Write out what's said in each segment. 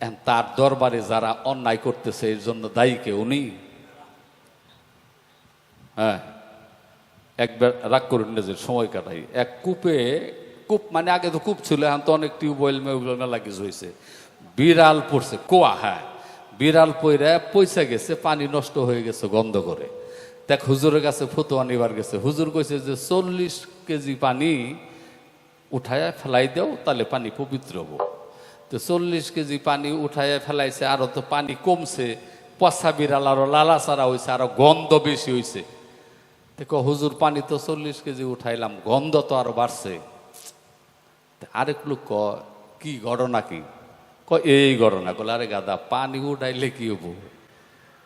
তার দরবারে যারা অন্যায় করতেছে, এর জন্য দায়ী কে উনি? হ্যাঁ। একবার রাগ করে নিজের সময় কাটাই। এক কূপে, কূপ মানে আগে তো কূপ ছিল, এখন তো অনেক টিউবওয়েল মেউবয়েল মেলা কিছু হয়েছে বিড়াল পড়ছে, কোয়া হ্যাঁ। বিড়াল পইরা পয়সা গেছে, পানি নষ্ট হয়ে গেছে গন্ধ করে। দেখ, হুজুরের কাছে ফতোয়া নিবার গেছে। হুজুর কইছে যে, চল্লিশ কেজি পানি উঠায় ফেলাই দাও, তাহলে পানি পবিত্র হব। তো চল্লিশ কেজি পানি উঠায় ফেলাইছে, আরও তো পানি কমছে, পচা বিড়াল আরও লালা সারা হয়েছে আরও গন্ধ বেশি হয়েছে দেখো হুজুর, পানি তো চল্লিশ কেজি উঠাইলাম, গন্ধ তো আরও বাড়ছে। আরেক লোক ক, কি ঘটনা কি? ক, এই ঘটনা। কলে আরে গাদা, পানি উঠাইলে কি হব?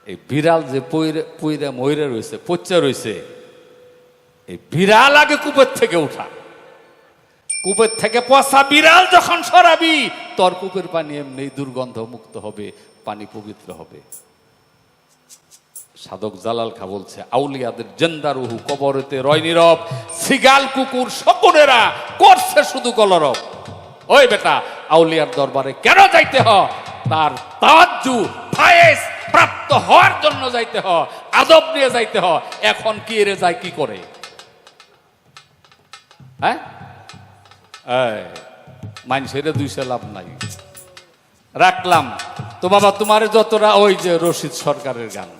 এই বিড়াল যে পইরে পইরে ময়রে রয়েছে পচ্চা রয়েছে এই বিড়াল আগে কূপের থেকে উঠা। কূপের থেকে পচা বিড়াল যখন সরাবি, তোর কূপের পানি এমনি দুর্গন্ধ মুক্ত হবে, পানি পবিত্র হবে। সাধক জালাল খা বলছে, আউলিয়াদের জেন্দারুহু কবরেতে রয় নীরব, সিগাল কুকুর শকুনেরা করছে শুধু কলরব। ওই বেটা, আউলিয়ার দরবারে কেন যাইতে হ? তার তাজ্জু ফায়েস প্রাপ্ত হওয়ার জন্য যাইতে হ, আদব নিয়ে যাইতে হ। এখন কি এরে যায়, কি করে? হ্যাঁ? মানুষের দুইশো লাভ নাই। রাখলাম। তো বাবা, তোমার যতটা ওই যে রশিদ সরকারের গান।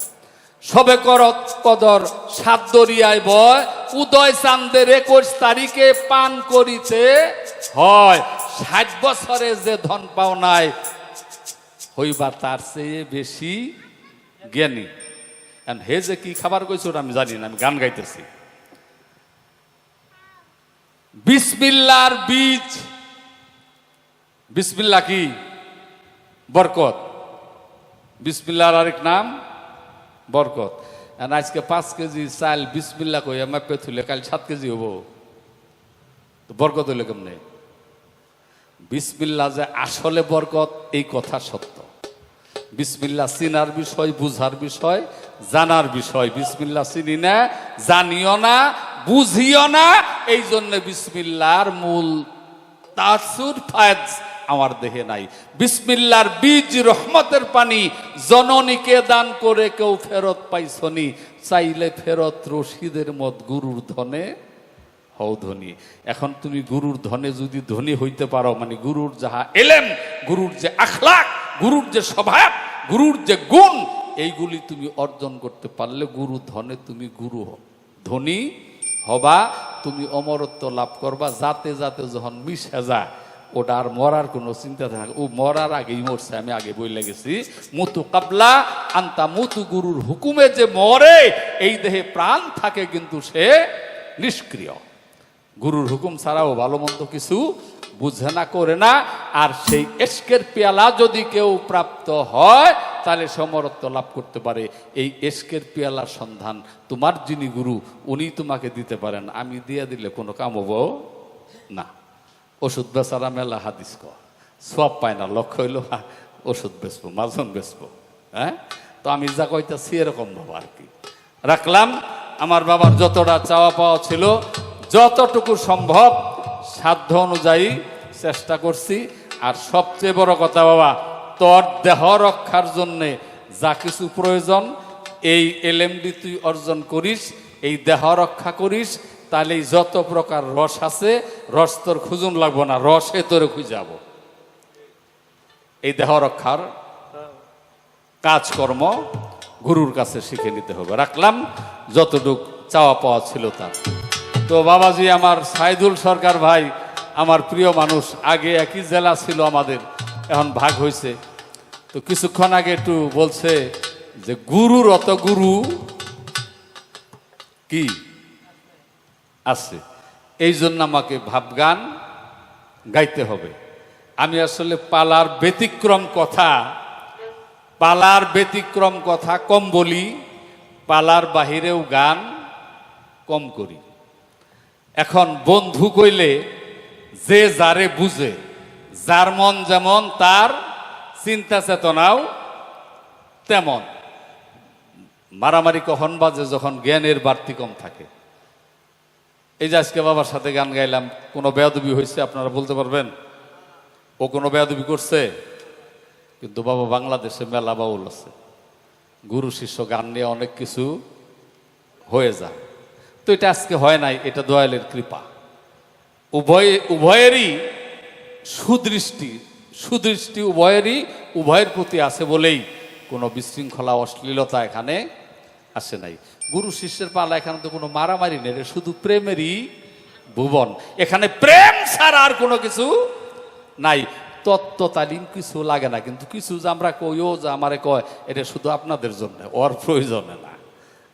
সবে করত কদর সাত দরিয়ায় বয়, উদয় চান্দের একুশ তারিখে পান করিতে হয়। ষাট বছরে যে ধন পাও নাই, হইবা তার চেয়ে বেশি জ্ঞানী। হে যে কি খাবার কইছে আমি জানি না, আমি গান গাইতেছি। বিসমিল্লার বীজ। বিসমিল্লা কি? বরকত। বিসমিল্লার আরেক নাম, বরকত। আজকে পাঁচ কেজি চাল বিসমিল্লা কই? আমার পেথুলে কাল সাত কেজি হব। তো বরকত হইলে কেমনে? বিসমিল্লা যে আসলে বরকত, এই কথা সত্য। বিসমিল্লা চিনার বিষয়, বুঝার বিষয়, জানার বিষয়। বিসমিল্লা চিনি না, জানিও না বুঝিও না এই জন্য বিসমিল্লার মূল তাসুর ফায়জ আমার দেহে নাই বিসমিল্লার বীজ রহমতের পানি জননীকে দান করে কেউ ফেরত পাইছনি, চাইলে ফেরত রশিদের মত গুরুর ধনে হও ধনী এখন তুমি গুরুর ধনে যদি ধনী হইতে পারো মানে গুরুর যাহা এলেম, গুরুর যে আখলাক, গুরুর যে স্বভাব, গুরুর যে গুণ, এইগুলি তুমি অর্জন করতে পারলে গুরু ধনে তুমি গুরু। ধনী হবা, তুমি অমরত্ব লাভ করবা, যাতে যাতে যখন মিশে যায় ওটা আর মরার কোনো চিন্তা থাকে ও মরার আগেই মরছে, আমি আগে বইলে গেছি। মুতু কাবলা, আন্তা মুতু গুরুর হুকুমে যে মরে, এই দেহে প্রাণ থাকে কিন্তু সে নিষ্ক্রিয়। গুরুর হুকুম ছাড়াও ভালো মন্দ কিছু বুঝে না, করে না। আর সেই এস্কের পেয়ালা যদি কেউ প্রাপ্ত হয় তাহলে সমরত্ব লাভ করতে পারে। এই এসকের পেয়ালার সন্ধান, তোমার যিনি গুরু, উনি তোমাকে দিতে পারেন। আমি দিয়ে দিলে কোনো কাম হব? না। ওষুধ বেচারা মেলা হাদিস ক সব পায় না লক্ষ্য হইল ওষুধ বেচবো মাজন বেচবো হ্যাঁ? তো আমি যা কইতাছি এরকম ভাবা আর কি। রাখলাম, আমার বাবার যতটা চাওয়া পাওয়া ছিল, যতটুকু সম্ভব, সাধ্য অনুযায়ী চেষ্টা করছি। আর সবচেয়ে বড় কথা বাবা তোর দেহ রক্ষার জন্যে যা কিছু প্রয়োজন, এই এলএমডি তুই অর্জন করিস, এই দেহ রক্ষা করিস, তাহলে যত প্রকার রস আছে, রস তোর খুঁজুন লাগবো না, রসে তোরে খুঁজাবো। এই দেহ রক্ষার কাজকর্ম গুরুর কাছে শিখে নিতে হবে। রাখলাম, যতটুক চাওয়া পাওয়া ছিল তার তো বাবাজি, আমার সাইদুল সরকার ভাই, আমার প্রিয় মানুষ, আগে একই জেলা ছিল আমাদের, এখন ভাগ হয়েছে তো কিছুক্ষণ আগে একটু বলছে যে গুরু রত গুরু কি আছে? এই জন্য আমাকে ভাবগান গাইতে হবে। আমি আসলে পালার ব্যতিক্রম কথা, পালার ব্যতিক্রম কথা কম বলি, পালার বাহিরেও গান কম করি। এখন বন্ধু কইলে যে যারে বুঝে, যার মন যেমন তার চিন্তা চেতনাও তেমন। মারামারি কখন বাজে যখন জ্ঞানের বাড়তি কম থাকে। এই যে আজকে বাবার সাথে গান গাইলাম, কোনো বেয়াদবি হয়েছে আপনারা বলতে পারবেন? ও কোনো বেয়াদবি করছে? কিন্তু বাবা বাংলাদেশে মেলা বাউল আছে। গুরু, শিষ্য, গান নিয়ে অনেক কিছু হয়ে যায়। তো এটা আজকে হয় নাই, এটা দয়ালের কৃপা। উভয়, উভয়েরই সুদৃষ্টি সুদৃষ্টি উভয়েরই, উভয়ের প্রতি আছে বলেই কোনো বিশৃঙ্খলা, অশ্লীলতা এখানে আসে নাই। গুরু শিষ্যের পালা এখানে তো কোনো মারামারি নেই শুধু প্রেমেরই ভুবন। এখানে প্রেম ছাড়া আর কোনো কিছু নাই। তত্ত্ব তালিম কিছু লাগে না, কিন্তু কিছু যে আমরা কইও যে আমারে কয়, এটা শুধু আপনাদের জন্য, ওর প্রয়োজনে না।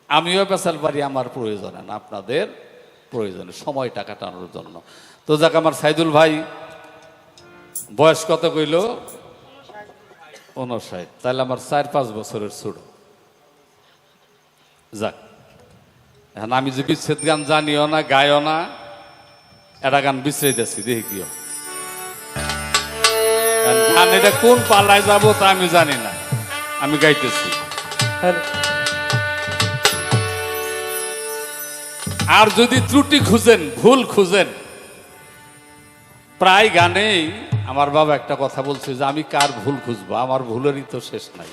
আমিও পেশাল পারি, আমার প্রয়োজনে না, আপনাদের প্রয়োজনে, সময়টা কাটানোর জন্য। তো যাক, আমার সাইদুল ভাই বয়স কত কইল? উনষাট তাহলে আমার চার পাঁচ বছরের ছোট। যাক। এখন আমি যে বিচ্ছেদ গান জানিও না গায়ও না এটা গান বিছড়াইতেছি দেখি কিও গান এটা কোন পালায় যাব তা আমি জানি না। আমি গাইতেছি। আর যদি ত্রুটি খুঁজেন ভুল খুঁজেন প্রায় গানেই আমার বাবা একটা কথা বলছে যে, আমি কার ভুল খুঁজবো? আমার ভুলেরই তো শেষ নাই।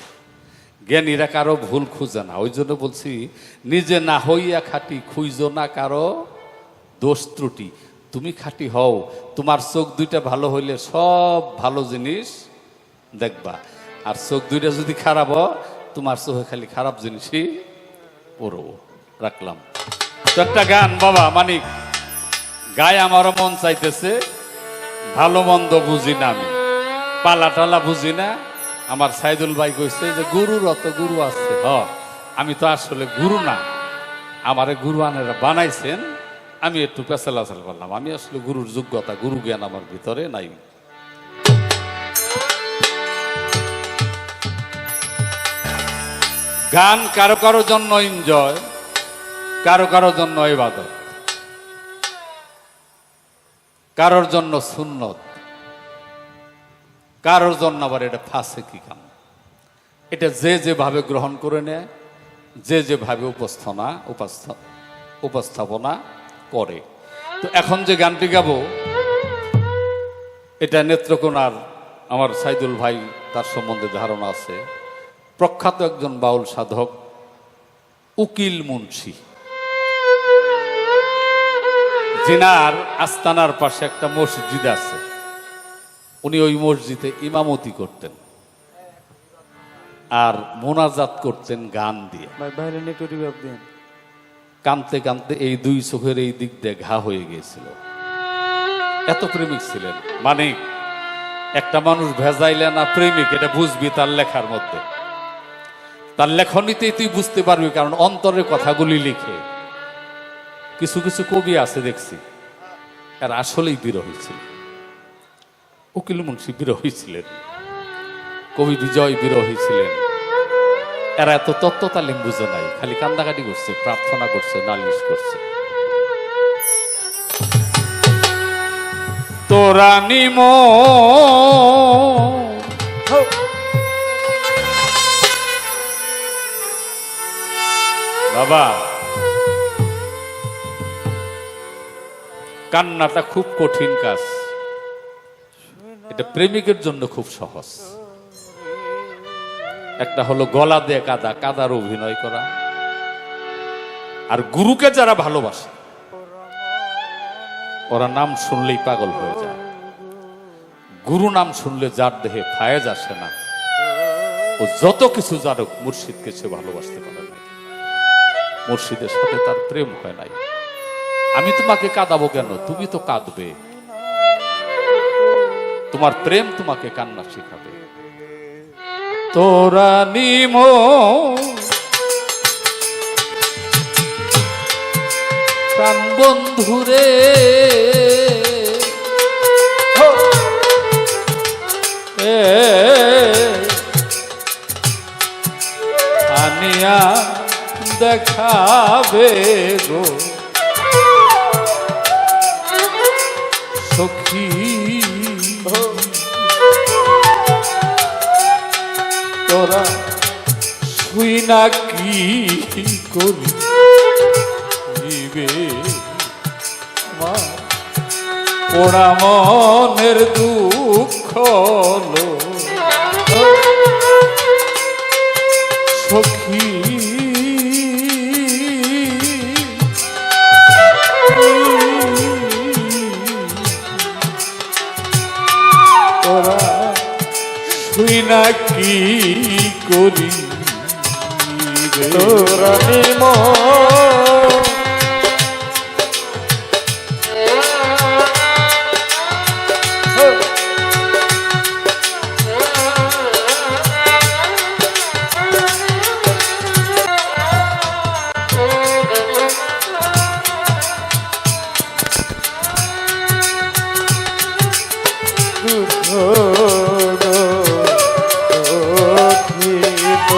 জ্ঞানীরা কারও ভুল খুঁজে না। ওই জন্য বলছি, নিজে না হইয়া খাটি, খুঁজো না কারও দোষ ত্রুটি। তুমি খাটি হও, তোমার চোখ দুইটা ভালো হইলে সব ভালো জিনিস দেখবা। আর চোখ দুইটা যদি খারাপ হয়, তোমার চোখে খালি খারাপ জিনিসই পড়ব রাখলাম। তো একটা গান, বাবা, মানিক। গায়ে আমারও মন চাইতেছে। ভালো মন্দ বুঝি না আমি। পালা টালা বুঝি না। আমার সাইদুল ভাই কইছে যে, গুরুর অত গুরু আছে। হ, আমি তো আসলে গুরু না। আমারে গুরু আনেরা বানাইছেন। আমি একটু পেছালাচাল করলাম। আমি আসলে গুরুর যোগ্যতা, গুরু জ্ঞান আমার ভিতরে নাই। গান কারও কারও জন্য এনজয় কারও কারও জন্য ইবাদত কারোর জন্য সুন্নত, কারোর জন্য আবার এটা ফাঁসে কি কাম। এটা যে যেভাবে গ্রহণ করে নেয়, যে যেভাবে উপস্থাপনা, উপস্থা, উপস্থাপনা করে। তো এখন যে গানটি গাবো, এটা নেত্রকোনার আমার সাইদুল ভাই তার সম্বন্ধে ধারণা আছে। প্রখ্যাত একজন বাউল সাধক উকিল মুন্সি। জিনার আস্তানার পাশে একটা মসজিদ আছে। উনি ওই মসজিদে ইমামতি করতেন। আর মোনাজাত করতেন গান দিয়ে। কানতে কানতে এই দুই চোখের এই দিক দিয়ে ঘা হয়ে গিয়েছিল। এত প্রেমিক ছিলেন। মানে একটা মানুষ ভেজাইলে না প্রেমিক এটা বুঝবি তার লেখার মধ্যে। তার লেখনীতেই তুই বুঝতে পারবি কারণ অন্তরের কথাগুলি লিখে। কিছু কিছু কবি আছে দেখছি। আর আসলেই বিরোহী ছিল। উকিল মুন্সী বিরোহী ছিলেন। কবি বিজয় বিরোহী ছিলেন। এরা এত তত্ত্ব তালিম বুঝে নাই, খালি কান্দাকাটি করছে, প্রার্থনা করছে, নালিশ করছে। তোরা নিম। বাবা। কান্নাটা খুব কঠিন কাজ। এটা প্রেমিকের জন্য খুব সহজ। একটা হলো গলা দিয়ে কাদা, কাদার অভিনয় করা। আর গুরুকে যারা ভালোবাসে, ওরা নাম শুনলেই পাগল হয়ে যায়। গুরু নাম শুনলে যার দেহে ফায়েজ আসে না, ও যত কিছু জানুক, মুর্শিদকে সে ভালোবাসতে পারে না। মুর্শিদের সাথে তার প্রেম হয় নাই। আমি তোমাকে কাঁদাবো কেন? তুমি তো কাঁদবে। তোমার প্রেম তোমাকে কান্না শেখাবে। তোরা নিম। প্রাণ বন্ধুরে আনিয়া দেখাবে গো। সখী। তোরা শুই না কি করি? পোড়া মনের দুঃখ লো না কি করি? তোর তোরা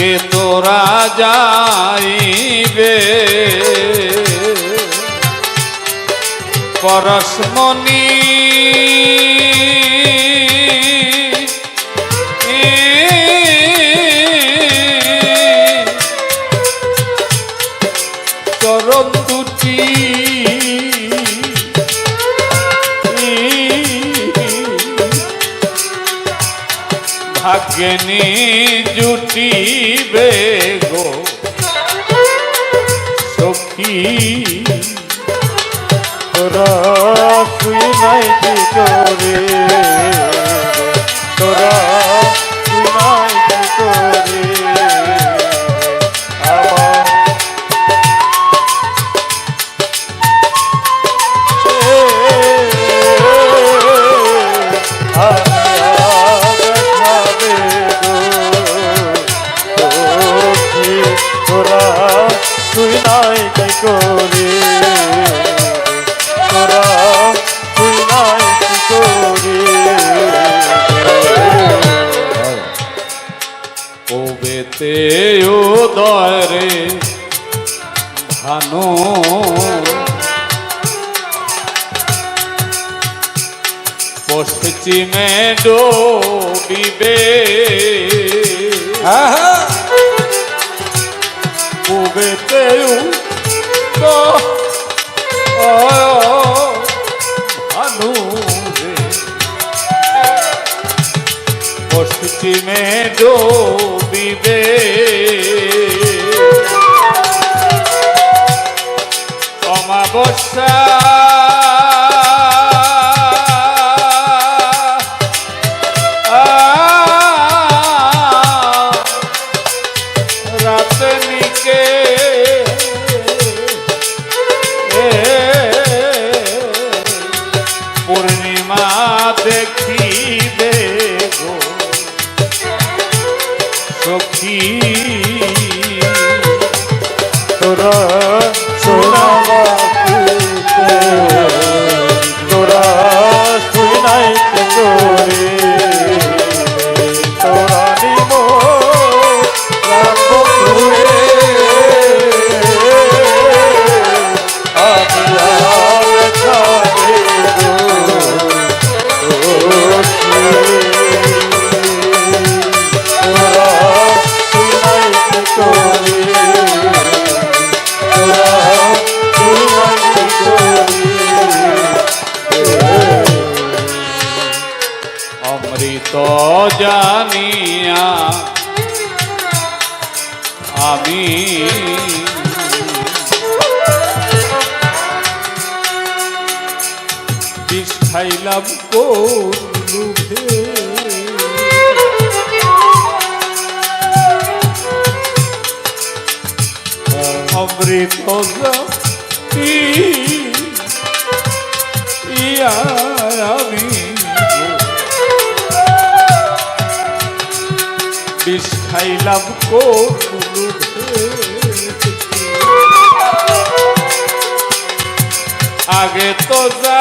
কে তোরা যাইবে? পরশমণি কবেতে ও ভানু রে। পশ্চিমে ডোবিবে। অমাবস্যা সখী অমৃত জানিয়া আমি বিষ খাইলাম কোন লোভে? অমৃত ইয়া আমি বিষ খাইলাম লোভে? আগে তো যা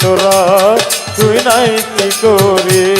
তোরা তুই নাই কি করে?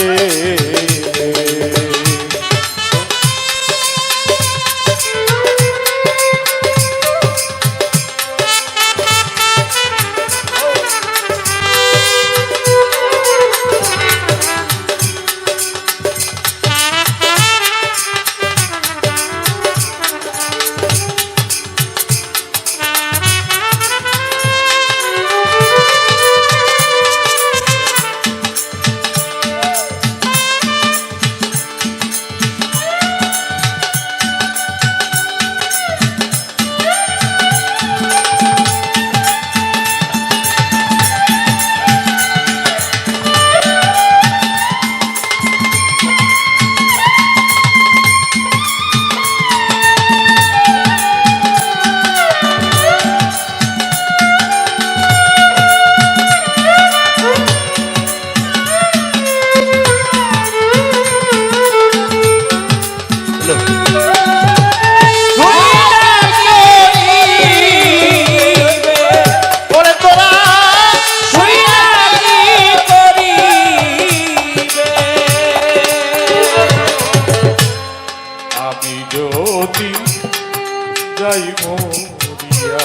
যাই মরিয়া।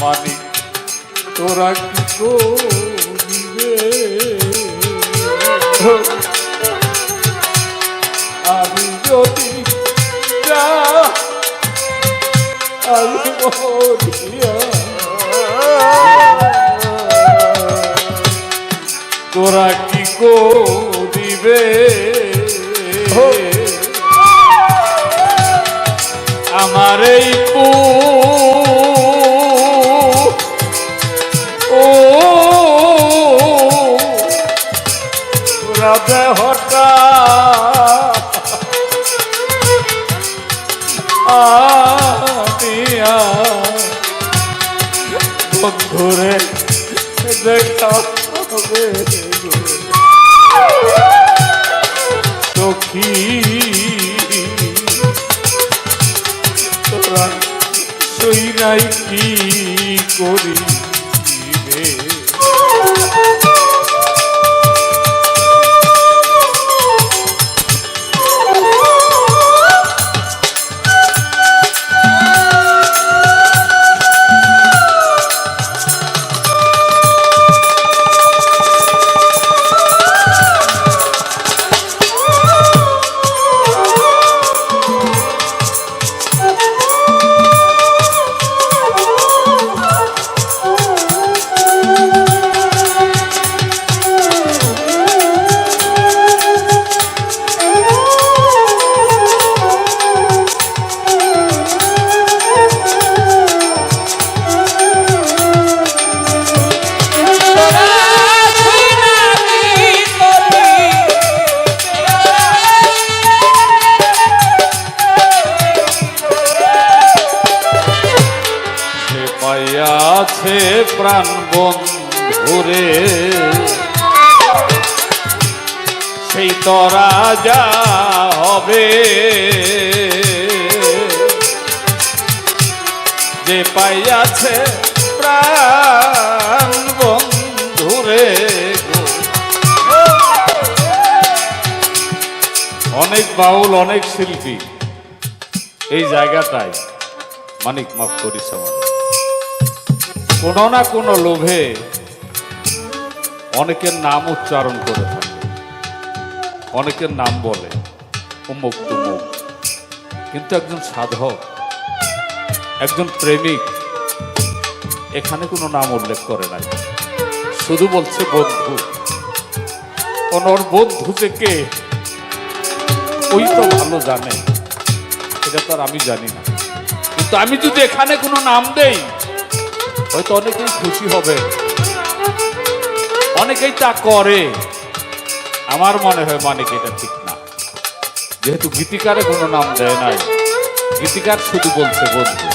মানিক তোরা কি করিবে? আমি যদি যাই মরিয়া। তোরা কি করিবে? এই পু ও রাধে হঠাৎ আনিয়া বন্ধুরে দেখা হবে। সখী নাই কি করিবে প্রাণ বন্ধুরে সেই তরা যা হবে। যে পাইয়াছে প্রাণ বন্ধুরে। অনেক বাউল, অনেক শিল্পী এই জায়গাটায়। মানিক, মাফ করিস আমার কোনো না কোনো লোভে। অনেকের নাম উচ্চারণ করে থাকে। অনেকের নাম বলে, অমুক তুমুক। কিন্তু একজন সাধক, একজন প্রেমিক, এখানে কোনো নাম উল্লেখ করে নাই। শুধু বলছে বন্ধু। ওর বন্ধু যে কে, ওই তো ভালো জানে। এটা তো আর আমি জানি না। কিন্তু আমি যদি এখানে কোনো নাম দেই হয়তো অনেকেই খুশি হবে। অনেকেই তা করে। আমার মনে হয় মানে এটা ঠিক না। যেহেতু গীতিকারে কোনো নাম দেয় নাই, গীতিকার শুধু বলছে, বন্ধু,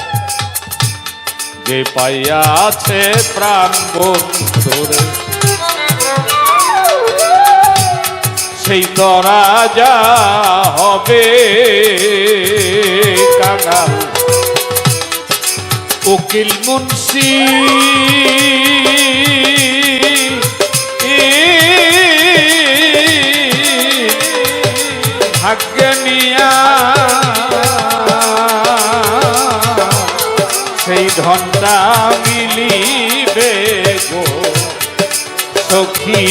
যে পাইয়া আছে প্রাণ বন্ধুরে সেই তরা যা হবে কাঙাল উকিল মুন্সি। ভাগ্য নিয়া সেই ধনটা মিলিবে গো। সখী